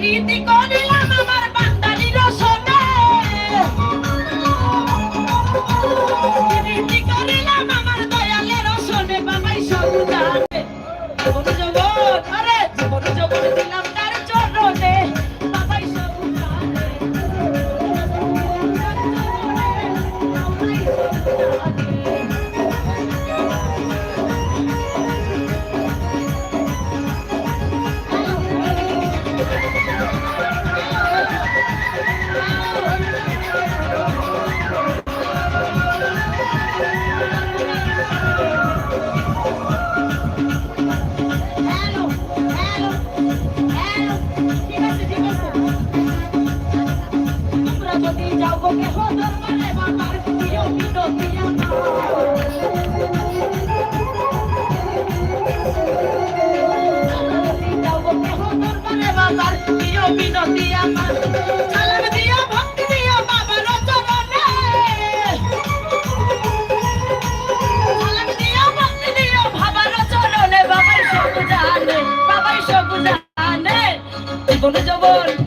piniti ko ni আমার প্রিয় বিনতি আমার। সালাম দিও ভক্তি দিও বাবার চরণে। সালাম জীবন যৌবন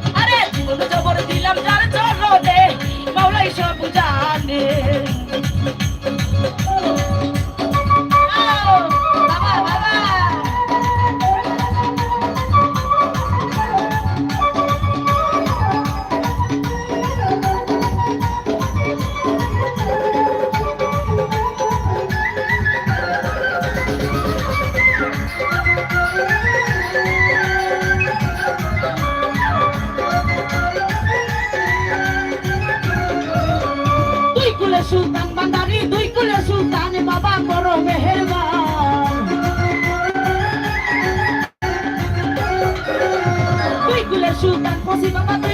恭喜老板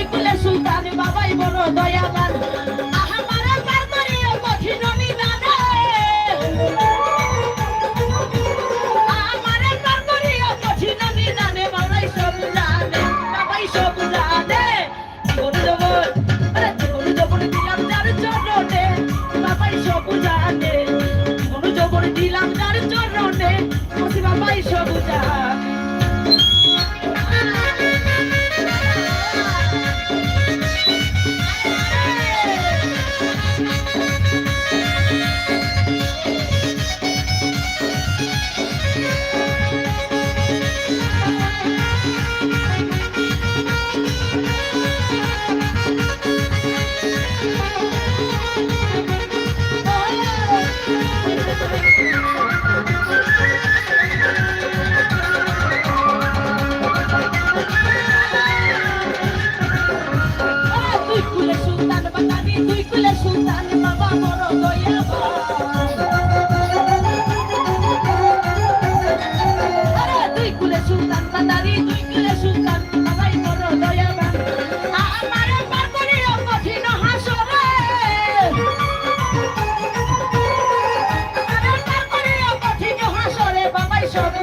Shabbat.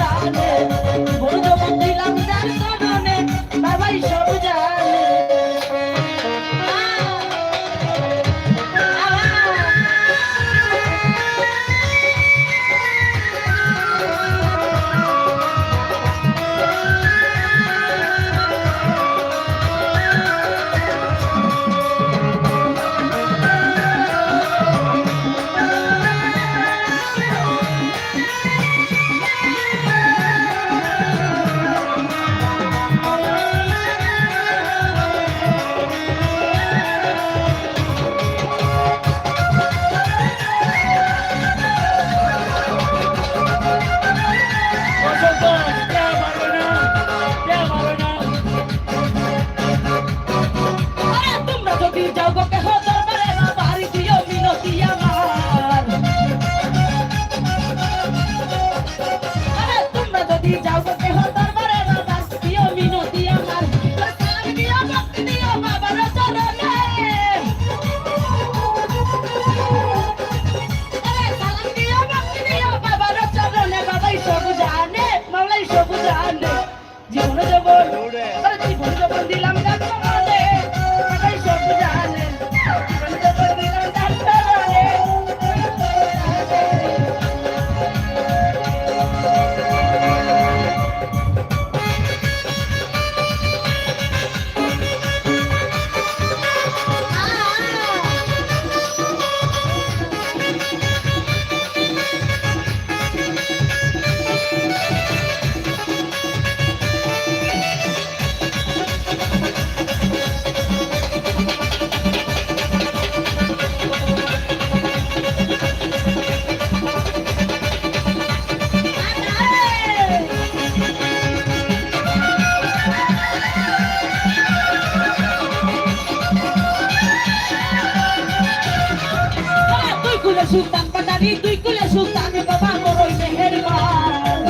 সুলতান পাটারি, তুই কুলে সুলতান বাবা মোরই মেহেরবান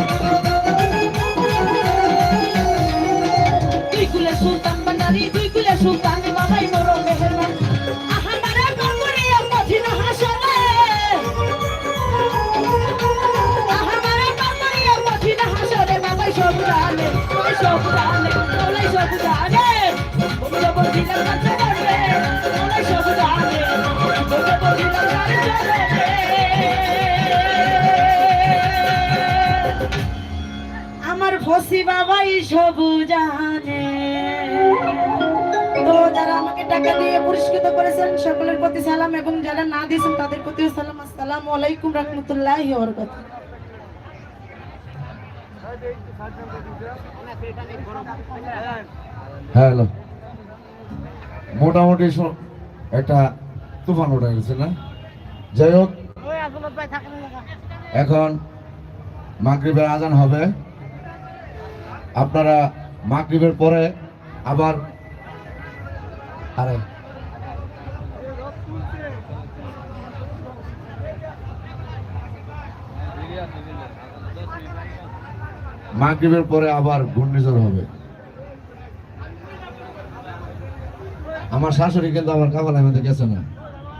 তুই কুলে সুলতান পাটারি, তুই কুলে সুলতান বাবাই মোরই মথিন হাসরে। বাবাই সব জানে সব জানে সব জানে ফসি বাবাই সব জানে তো যারা আমাকে টাকা দিয়ে পুরস্কৃত করেছেন সকলের প্রতি সালাম এবং যারা না দিয়েছেন তাদের প্রতিও সালাম। আসসালামু আলাইকুম রহমতুল্লাহ বরকত হ্যালো। মোটামুটি একটা তুফান উঠে গেছে না? যাই হোক। এখন মাগরিবের আজান হবে। আপনারা মাগরিবের পরে আবার আরে। মাগরিবের পরে আবার ঘূর্ণিঝড় হবে। আমার শাশুড়ি কিন্তু আমার কাপালের মধ্যে গেছে না।